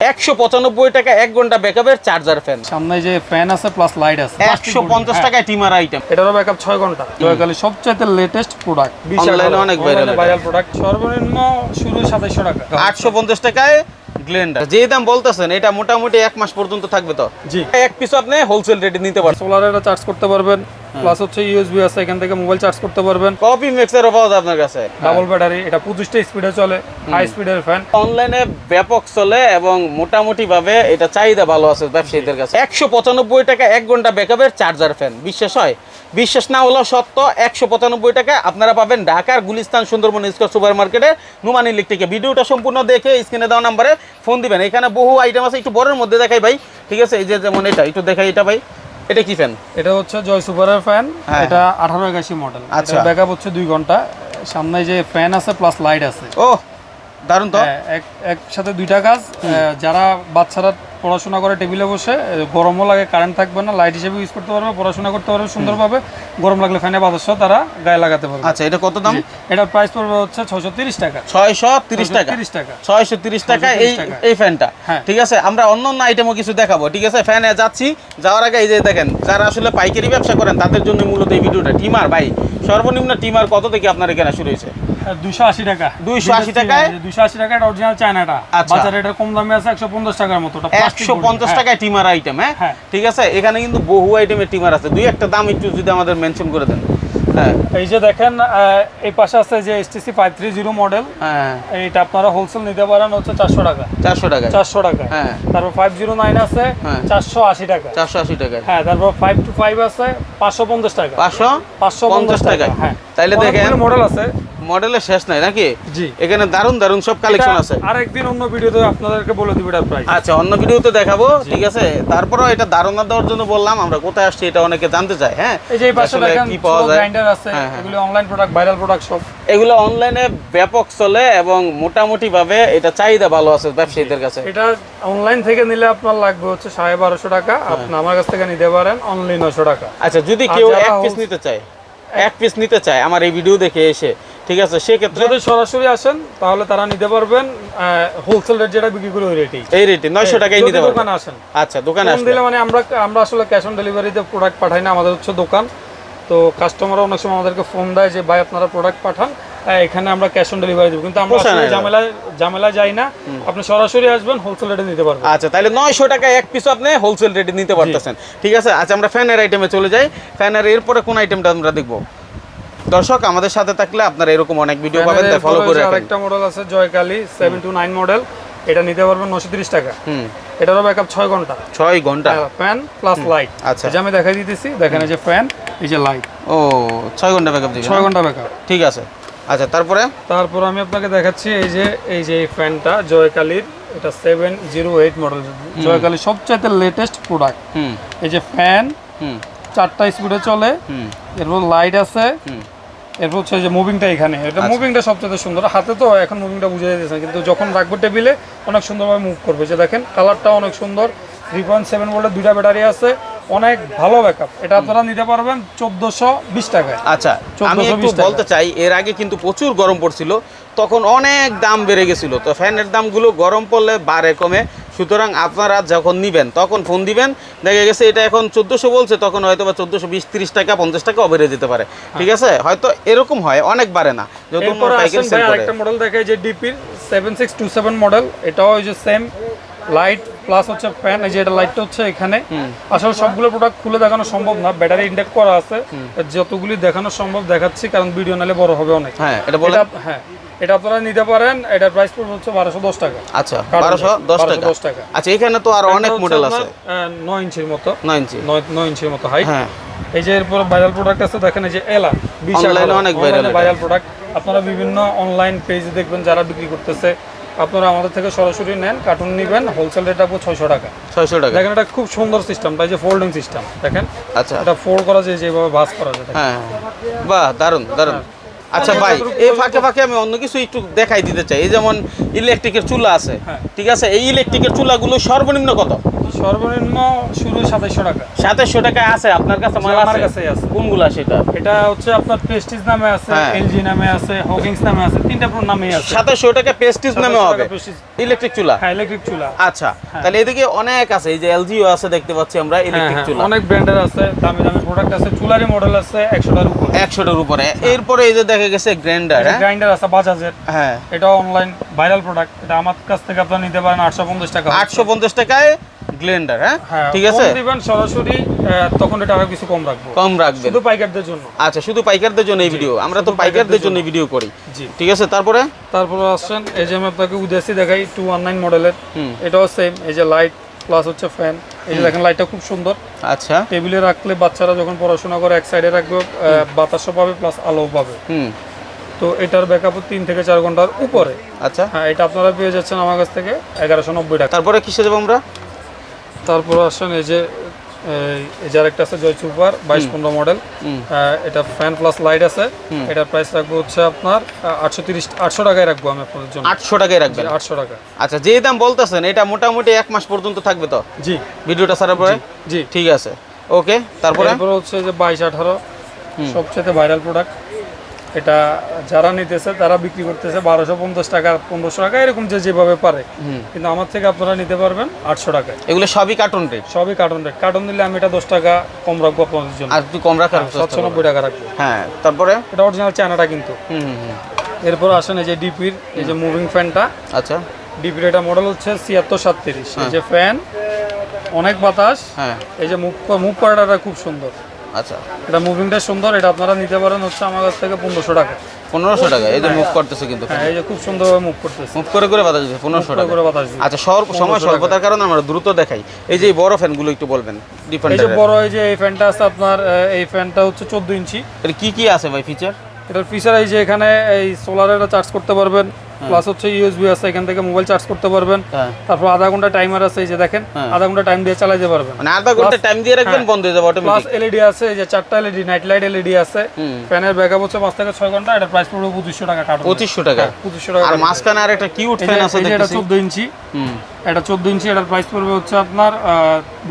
একশো পঁচানব্বই টাকা এক ঘণ্টা ব্যাকআপের চার্জার ফ্যান সামনে যে ফ্যান আছে প্লাস লাইট আছে। একশো পঞ্চাশ হ্যাঁ। টাকায় টিমার আইটেম এটারও ব্যাকআপ ছয় ঘণ্টা। জয়কালী সবচাইতে লেটেস্ট প্রোডাক্ট অনেক। ভাইরাল প্রোডাক্ট সর্বনিম্ন শুরু সাতাইশশো টাকা। আটশো পঞ্চাশ টাকায় গ্লেন্ডার যে দাম বলতেছেন এটা মোটামুটি এক মাস পর্যন্ত থাকবে তো? জি। এক পিস আপনি হোলসেল রেটে নিতে পারবেন। সোলার এটা চার্জ করতে পারবেন। প্লাস হচ্ছে ইউএসবি আছে এখান থেকে মোবাইল চার্জ করতে পারবেন। কপি মিক্সারও পাওয়া যায় আপনার কাছে। ডাবল ব্যাটারি এটা পঁচিশটা স্পিডে চলে হাই স্পিডের ফ্যান অনলাইনে ব্যাপক চলে এবং মোটামুটি ভাবে এটা চাহিদা ভালো আছে ব্যবসায়ীদের কাছে। একশো পঁচানব্বই টাকা এক ঘণ্টা ব্যাকআপের চার্জার ফ্যান বিশ্বাস হয়? বিশ্বাস না হলেও সত্য একশো পঁচানব্বই টাকা আপনারা পাবেন ঢাকার গুলিস্তান সুন্দরবন স্কোয়ার সুপার মার্কেটে নুমান ইলেকট্রিকে ভিডিওটা সম্পূর্ণ দেখে স্ক্রিনে দেওয়া নাম্বারে ফোন দিবেন। এখানে বহু আইটেম আছে একটু বড়ের মধ্যে দেখাই ভাই। ঠিক আছে এই যে যেমন এটা একটু দেখাই এটা ভাই। এটা কি ফ্যান এটা হচ্ছে জয় সুপারের ফ্যান। এটা আঠারো একাশি মডেল আচ্ছা। ব্যাকআপ হচ্ছে দুই ঘণ্টা। সামনে যে ফ্যান আছে প্লাস লাইট আছে। ও দারুণ তো। হ্যাঁ, এক একসাথে দুইটা কাজ। যারা বাচ্চারা পড়াশোনা করে টেবিলে বসে গরমও লাগে কারেন্ট থাকবে না লাইট হিসেবে ইউজ করতে পারবে পড়াশোনা করতে পারবে সুন্দরভাবে গরম লাগলে ফ্যানে বাতাস তারা গায়ে লাগাতে পারবে। আচ্ছা এটা কত দাম? এটার প্রাইস পড়বে হচ্ছে ছয়শো তিরিশ টাকা। ছয়শো তিরিশ টাকা? তিরিশ টাকা। ছয়শো তিরিশ টাকা এই 630 টাকা। এই ফ্যানটা হ্যাঁ। ঠিক আছে আমরা অন্য অন্য আইটেমও কিছু দেখাবো ঠিক আছে? ফ্যানে যাচ্ছি যাওয়ার আগে এই যে দেখেন যারা আসলে পাইকারি ব্যবসা করেন তাদের জন্য মূলত এই ভিডিওটা। টিমার ভাই সর্বনিম্ন টিমার কত থেকে আপনার এখানে শুরু হয়েছে? দুশো আশি টাকা। 280 টাকায়? দুশো আশি অরিজিনাল চায়নাটা। আচ্ছা। বাজারে কম দামে আছে টাকার মতো হ্যাঁ। টাকায় টিমার আইটেম হ্যাঁ? হ্যাঁ। ঠিক আছে? এখানে কিন্তু বহু আইটেমের টিমার আছে। দুই একটা দাম একটু যদি আমাদের মেনশন করে দেন। এই যে দেখেন এই পাশে আছে যে STC five three zero model এইটা আপনারা হোলসেল নিতে পারেন হচ্ছে চারশো টাকা। চারশো টাকা চারশো টাকা। হ্যাঁ। তারপর ফাইভ জিরো নাইন আছে। চারশো আশি টাকা। চারশো আশি টাকা হ্যাঁ তারপর ফাইভ টু ফাইভ আছে পাঁচশো পঞ্চাশ টাকা। পাঁচশো পাঁচশো পঞ্চাশ টাকা হ্যাঁ। তাইলে দেখেন। মডেল আছে। মডেলের শেষ নাই নাকি? জি। এখানে দারুণ দারুণ সব কালেকশন আছে। আরেকদিন অন্য ভিডিওতে আপনাদেরকে বলে দিব এটার প্রাইস আচ্ছা অন্য ভিডিওতে দেখাবো ঠিক আছে? তারপরও এটা ধারণা দেওয়ার জন্য বললাম আমরা কোথায় আসছি এটা অনেকে জানতে চায় হ্যাঁ? এই যে এই পাশে দেখেন কি পাওয়া যায়? গ্রাইন্ডার আছে হ্যাঁ, হ্যাঁ। এগুলো অনলাইন প্রোডাক্ট ভাইরাল প্রোডাক্ট সব। এগুলো অনলাইনে ব্যাপক চলে এবং মোটামুটি ভাবে এটা চাহিদা ভালো আছে ব্যবসায়ীদের কাছে। এটা অনলাইন থেকে নিলে আপনার লাগবে হচ্ছে সাড়ে বারোশো টাকা হ্যাঁ। আপনি আমার কাছ থেকে নিতে পারেন অনলি নশো টাকা। আচ্ছা যদি কেউ এক পিস নিতে চায় এক পিস নিতে চায় আমার এই ভিডিও দেখে এসে ঠিক আছে সেক্ষেত্রে যদি সরাসরি আসেন তাহলে তারা নিতে পারবেন হোলসেল রেট যেটা বিক্রি করে ওই রেটেই এই রেটে নয়শো টাকায় নিতে পারবেন। দোকানে আসেন। আচ্ছা দোকানে আসবে দিলে মানে আমরা আমরা আসলে ক্যাশ অন ডেলিভারিতে প্রোডাক্ট পাঠাই না আমাদের হচ্ছে দোকান। তো কাস্টমাররা অনেক সময় আমাদেরকে ফোন দেয় যে ভাই আপনারা প্রোডাক্ট পাঠান এখানে আমরা ক্যাশ অন ডেলিভারি দেবো। কিন্তু আমরা। ঝামেলায় ঝামেলা যাই না। আপনি সরাসরি আসবেন হোলসেল রেটে নিতে পারবেন। আচ্ছা তাহলে নয়শো টাকায় এক পিস আপনি হোলসেল রেটে নিতে পারতেছেন। ঠিক আছে আচ্ছা আমরা ফ্যানের আইটেমে চলে যাই। ফ্যানের এরপরে কোন আইটেমটা আমরা দেখব? দর্শক আমাদের সাথে থাকলে আপনারা এরকম অনেক ভিডিও পাবেন তাই ফলো করে রাখেন। আরেকটা মডেল আছে Joykali seven two nine model এটা নিতে পারবেন নশো তিরিশ টাকা। হুম। এটারও ব্যাকআপ ছয় ঘণ্টা। ছয় ঘণ্টা। ফ্যান প্লাস লাইট আচ্ছা। যে আমি দেখাই দিতেছি দেখেন এই যে ফ্যান এই যে লাইট ও ছয় ঘণ্টা ব্যাকআপ দিবে ছয় ঘণ্টা ব্যাকআপ ঠিক আছে। আচ্ছা তারপরে? তারপর আমি আপনাকে দেখাচ্ছি এই যে এই যে ফ্যানটা জয়কালীর। এটা সেভেন জিরো এইট মডেল জয়কালীর সবচাইতে লেটেস্ট প্রোডাক্ট হুম। এই যে ফ্যান হুম। চারটা স্পিডে চলে। হুম। এরপর লাইট আছে। হুম। এরপর হচ্ছে যে মুভিংটা এখানে। এটা মুভিংটা সবচেয়ে সুন্দর। হাতে তো এখন মুভিংটা বুঝে যেতেছে না, কিন্তু যখন রাখব টেবিলে অনেক সুন্দরভাবে মুভ করবে। যে দেখেন কালারটা অনেক সুন্দর। থ্রি পয়েন্ট সেভেন ভোল্টের দুইটা ব্যাটারি আছে। অনেক ভালো ব্যাকআপ এটা আপনারা নিতে পারবেন চোদ্দশো বিশ টাকায়। আচ্ছা আমি একটু বলতে চাই এর আগে কিন্তু প্রচুর গরম পড়ছিল তখন অনেক দাম বেড়ে গেছিল। তো ফ্যানের দামগুলো গরম পড়লে বাড়ে কমে। সুতরাং আপনারা যখন নিবেন তখন ফোন দিবেন। দেখা গেছে এটা এখন চোদ্দোশো বলছে তখন হয়তো বা চোদ্দোশো বিশ তিরিশ টাকা পঞ্চাশ টাকা বেড়ে যেতে পারে। ঠিক আছে? হয়তো এরকম হয় অনেক বাড়ে না। যত সেল করে। আরেকটা মডেল দেখে যে ডিপির seven six two seven model এটাও ওই যে সেম লাইট প্লাস হচ্ছে ফ্যান এই যে এটা লাইটটা হচ্ছে এখানে। আসলে সবগুলো প্রোডাক্ট খুলে দেখানো সম্ভব না ব্যাটারি ইন্ডেক্ট করা আছে। যতগুলি দেখানো সম্ভব দেখাচ্ছি কারণ ভিডিও নালে বড় হবে অনেক। হ্যাঁ এটা বলে হ্যাঁ এটা আপনারা নিতে পারেন এটার প্রাইস পড়বে হচ্ছে বারোশো দশ টাকা। আচ্ছা বারোশো দশ 1210 টাকা। টাকা। আচ্ছা এখানে তো আর অনেক মডেল আছে। নয় ইঞ্চির মতো। নয় ইঞ্চি। ইঞ্চির মতো হাইট হ্যাঁ। এই যে এরপর ভাইরাল প্রোডাক্ট আছে দেখেন এই যে এলা এ অনেক ভাইরাল প্রোডাক্ট আপনারা বিভিন্ন অনলাইন পেজে দেখবেন যারা বিক্রি করতেছে। আপনারা আমাদের থেকে সরাসরি নেন কার্টুন নেবেন হোলসেল রেট রাখব ছয়শো টাকা। ছয়শো টাকা। দেখেন এটা খুব সুন্দর সিস্টেম এই যে ফোল্ডিং সিস্টেম দেখেন? আচ্ছা। এটা ফোল্ড করা যায় যেভাবে ভাঁজ করা যায় হ্যাঁ বাহ দারুণ দারুণ। আচ্ছা ভাই এই ফাঁকে ফাঁকে আমি অন্য কিছু একটু দেখাই দিতে চাই। এই যেমন ইলেকট্রিকের চুলা আছে হ্যাঁ। ঠিক আছে? এই ইলেকট্রিকের চুলাগুলো সর্বনিম্ন কত? সর্বনিম্ন শুরু সাতাইশশো টাকা। সাতাশশো টাকায় আছে আপনার কাছে মাল আমার কাছেই আছে। কোনগুলা সেটা? এটা হচ্ছে আপনার নামে আছে হ্যাঁ। এলজি নামে আছে হকিংস নামে আছে তিনটা পুরো নামেই আছে। সাতাশশো টাকা পেস্টিজ নামে হবে? ইলেকট্রিক চুলা? হ্যাঁ ইলেকট্রিক চুলা। আচ্ছা তাহলে এদিকে অনেক আছে এই যে এলজিও আছে দেখতে পাচ্ছি আমরা হ্যাঁ, ইলেকট্রিক হ্যাঁ, চুলা। অনেক ব্র্যান্ডের আছে দামি দামি প্রোডাক্ট আছে চুলারই মডেল আছে একশোটার উপর। একশোটার উপরে। এরপরে এই যে দেখা গেছে গ্রাইন্ডার হ্যাঁ? গ্রাইন্ডার আছে বাজাজের হ্যাঁ। এটা অনলাইন ভাইরাল প্রোডাক্ট এটা আমার কাছ থেকে আপনারা নিতে পারেন আটশো পঞ্চাশ টাকা। আটশো পঞ্চাশ টাকায় গ্লেন্ডার হ্যাঁ? হ্যাঁ ঠিক আছে? দিবেন সরাসরি তখন এটা আরও কিছু কম রাখব। কম রাখবেন। শুধু পাইকারদের জন্য। আচ্ছা শুধু পাইকারদের জন্য এই ভিডিও আমরা তো পাইকারদের জন্য ভিডিও করি। ঠিক আছে তারপরে? তারপরে আসছেন এই যে আমি আপনাকে উদেসি দেখাই টু ওয়ান নাইন মডেলের এটাও সেম এই যে লাইট প্লাস হচ্ছে ফ্যান এই যে দেখেন লাইটটা খুব সুন্দর। আচ্ছা। টেবিলে রাখলে বাচ্চারা যখন পড়াশোনা করে এক সাইডে রাখবে বাতাসও পাবে প্লাস আলোও পাবে। হুম। তো এটার ব্যাকআপ তিন থেকে চার ঘণ্টার উপরে। আচ্ছা। হ্যাঁ এটা আপনারা পেয়ে যাচ্ছেন আমার কাছ থেকে এগারোশো নব্বই টাকা। তারপরে কিসে যাব আমরা? তারপর আসেন এই যে এই- এই যে আরেকটা আছে জয় সুপার বাইশ পনেরো মডেল। এটা ফ্যান প্লাস লাইট আছে। এটার প্রাইস রাখব হচ্ছে আপনার আটশো তিরিশ আটশো টাকায় রাখব আমি আপনাদের জন্য। আটশো টাকায় রাখবেন? আটশো টাকা আচ্ছা যে দাম বলতেছেন এটা মোটামুটি এক মাস পর্যন্ত থাকবে তো? জি। ভিডিওটা সারার পরে? জি ঠিক আছে। ওকে তারপরে? তারপরে হচ্ছে যে বাইশ আঠারো সবচেয়ে ভাইরাল প্রোডাক্ট এটা যারা নিতেছে তারা বিক্রি করতেছে বারোশো পঞ্চাশ টাকা পনেরোশো টাকা এরকম যে যেভাবে পারে। কিন্তু আমার থেকে আপনারা নিতে পারবেন আটশো টাকায়। এগুলো সবই কার্টুন রেট সবই কার্টন রেট কার্টন দিলে আমি এটা দশ টাকা কম রাখব আপনাদের জন্য। আর একটু কম রাখার চেষ্টা সাতশো নব্বই টাকা রাখব। হ্যাঁ তারপরে? এটা অরিজিনাল চায়নাটা কিন্তু। এরপর আসেন এই যে ডিপির এই যে মুভিং ফ্যানটা আচ্ছা। ডিপির এটা মডেল হচ্ছে ছিয়াত্তর সাতত্রিশ। এই যে ফ্যান অনেক বাতাস। হ্যাঁ। এই যে মুভ মুভ করাটা খুব সুন্দর। আচ্ছা। এটা মুভিংটা সুন্দর এটা আপনারা নিতে পারেন হচ্ছে আমার কাছ থেকে পনেরোশো টাকা। পনেরোশো টাকা এই যে মুভ করতেছে কিন্তু হ্যাঁ এই যে খুব সুন্দরভাবে মুভ করতেছে। মুভ করে করে বাতাস দিচ্ছে পনেরোশো টাকা। করে বাতাস। আচ্ছা স্বল্প সময় স্বল্পতার কারণে আমরা দ্রুত দেখাই। এই যে বড় ফ্যানগুলো একটু বলবেন এই যে বড় এই যে এই ফ্যানটা আছে আপনার এই ফ্যানটা হচ্ছে চোদ্দ ইঞ্চি। এর কি কি আছে ভাই ফিচার এটার ফিচার এই যে এখানে এই সোলারের চার্জ করতে পারবেন। প্লাস হচ্ছে ইউএসবি আছে এখান থেকে মোবাইল চার্জ করতে পারবেন। হ্যাঁ। তারপর আধা ঘণ্টা টাইমার আছে এই যে দেখেন হ্যাঁ। আধা ঘণ্টা টাইম দিয়ে চালাতে পারবেন। মানে আধা ঘণ্টা টাইম দিয়ে রাখবেন বন্ধ হয়ে যাবে অটোমেটিক প্লাস এলইডি আছে এই যে চারটা এলইডি নাইট লাইট এলইডি আছে। ফ্যানের ব্যাকআপ হচ্ছে মাস থেকে 6 ঘণ্টা এটা প্রাইস পড়বে 2500 টাকা কাটবে 2500 টাকা। 2500 টাকা আর মাসখানে আরেকটা আর একটা কিউট ফ্যান আছে দেখতেছি এটা দেখতেছি। চোদ্দ ইঞ্চি। হুম। এটা চোদ্দ ইঞ্চি এটার প্রাইস পড়বে হচ্ছে আপনার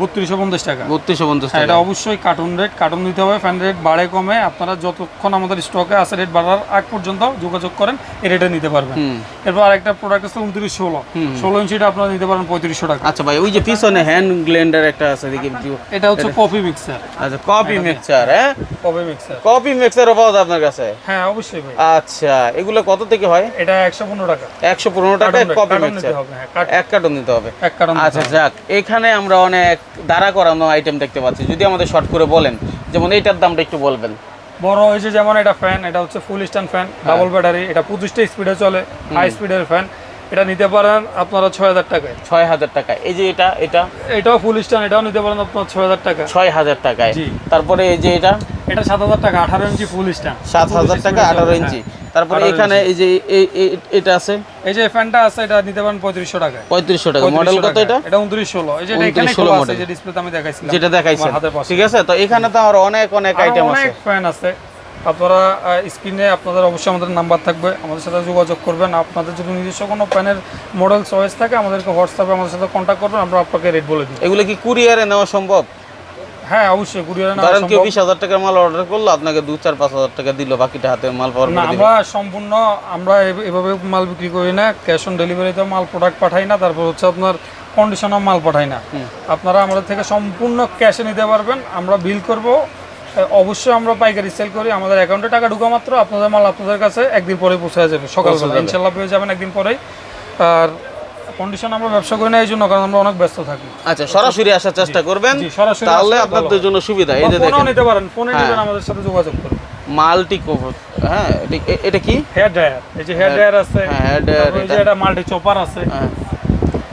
বত্রিশশো পঞ্চাশ টাকা। বত্রিশশো পঞ্চাশ হ্যাঁ, টাকা। এটা অবশ্যই কার্টুন রেট কার্টুন দিতে হবে ফ্যান রেট বাড়ে কমে। আপনারা যতক্ষণ আমাদের স্টকে আছে রেট বাড়ার আগ পর্যন্ত যোগাযোগ করেন এই রেটে নিতে পারবেন। এরপর আরেকটা প্রোডাক্ট আছে ষোলো। ষোলো ইঞ্চিটা আপনারা নিতে পারেন পঁয়ত্রিশশো টাকা। আচ্ছা ভাই ওই যে পিছনে হ্যান্ড গ্লেন্ডার একটা আছে দেখি এটা হচ্ছে কফি মিক্সার আচ্ছা কপি মিক্সার হ্যাঁ? কফি মিক্সার কপি মিক্সারও পাওয়া যায় আপনার কাছে? হ্যাঁ অবশ্যই ভাই। আচ্ছা এগুলো কত থেকে হয়? এটা একশো পনেরো টাকা। একশো পনেরো টাকায় কার্টন কপি মিক্সার হবে এক কার্টন নিতে হবে। এক আচ্ছা যাক এখানে আমরা অনেক দাঁড়া করানো আইটেম দেখতে পাচ্ছি। যদি আমাদের শর্ট করে বলেন যেমন এইটার দামটা একটু বলবেন। বড় হয়েছে যেমন এটা ফ্যান এটা হচ্ছে full stand fan double battery এটা পঁচিশটা স্পিডে চলে হাই স্পিডের ফ্যান এটা নিতে পারেন আপনারা ছয় হাজার টাকায়। ছয় হাজার টাকায়। এই যে এটা এটা? এটাও ফুল স্ট্যান্ড এটাও নিতে পারেন আপনার ছয় হাজার টাকা ছয় হাজার টাকায়। তারপরে এই যে এটা? এটা সাত হাজার টাকা আঠারো ইঞ্চি ফুল স্ট্যান্ড টাকা আঠারো ইঞ্চি। তারপরে এখানে এই যে এটা আছে? এই যে ফ্যানটা আছে এটা নিতে পারেন পঁয়ত্রিশশো টাকায়। পঁয়ত্রিশশো টাকা। মডেল 3500 কত এটা? এটা উনত্রিশ ষোলো। এই যে এটা এখানে খোলা আছে যে ডিসপ্লেতে আমি দেখাইছিলাম। যেটা দেখাইছেন। ঠিক আছে? তো এখানে তো আমার অনেক অনেক আইটেম আছে অনেক ফ্যান আছে। আপনারা স্ক্রিনে আপনাদের অবশ্যই আমাদের নাম্বার থাকবে। আমাদের সাথে যোগাযোগ করবেন। আপনাদের যদি নিজস্ব কোনো প্যানের মডেল চয়েস থাকে আমাদেরকে হোয়াটসঅ্যাপে আমাদের সাথে কন্ট্যাক্ট করবেন। আমরা আপনাকে রেট বলে দিই এগুলো কি কুরিয়ারে নেওয়া সম্ভব? হ্যাঁ অবশ্যই কুরিয়ারে না ধরেন কেউ বিশ হাজার টাকার মাল অর্ডার করল আপনাকে দু চার পাঁচ হাজার টাকা দিল বাকিটা হাতে মাল পাওয়ার না আমরা সম্পূর্ণ আমরা এভাবে মাল বিক্রি করি না ক্যাশ অন ডেলিভারিতে মাল প্রোডাক্ট পাঠাই না তারপর হচ্ছে আপনার কন্ডিশনার মাল পাঠাই না। আপনারা আমাদের থেকে সম্পূর্ণ ক্যাশে নিতে পারবেন আমরা বিল করব অবশ্যই আমরা পাইকারি সেল করি আমাদের অ্যাকাউন্টে টাকা ঢুকা মাত্র আপনাদের মাল আপনাদের কাছে একদিন পরে পৌঁছে যাবে সকালবেলা। ইনশাল্লাহ পেয়ে যাবেন একদিন পরেই। আর কন্ডিশন আমরা ব্যবসা করি না এই জন্য কারণ আমরা অনেক ব্যস্ত থাকি। আচ্ছা সরাসরি আসার চেষ্টা করবেন। তাহলে আপনাদের জন্য সুবিধা এই যে দেখেন। নিতে পারেন ফোনে হ্যাঁ। নেবেন আমাদের সাথে যোগাযোগ করুন। মাল্টি কোভার হ্যাঁ এটা কি? হেয়ার ড্রায়ার এই যে হেয়ার ড্রায়ার আছে হ্যাঁ, hair dryer এই যে এটা। এটা মাল্টি চপার আছে। হ্যাঁ।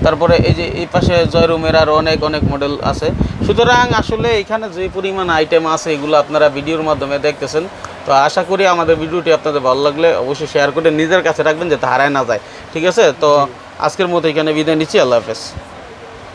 তারপরে এই যে এই পাশে জয়রুমের আরও অনেক অনেক মডেল আছে। সুতরাং আসলে এখানে যে পরিমাণ আইটেম আছে এগুলো আপনারা ভিডিওর মাধ্যমে দেখতেছেন। তো আশা করি আমাদের ভিডিওটি আপনাদের ভালো লাগলে অবশ্যই শেয়ার করে নিজের কাছে রাখবেন যাতে হারায় না যায়। ঠিক আছে? তো আজকের মতো এখানে বিদায় নিচ্ছি। আল্লাহ হাফেজ।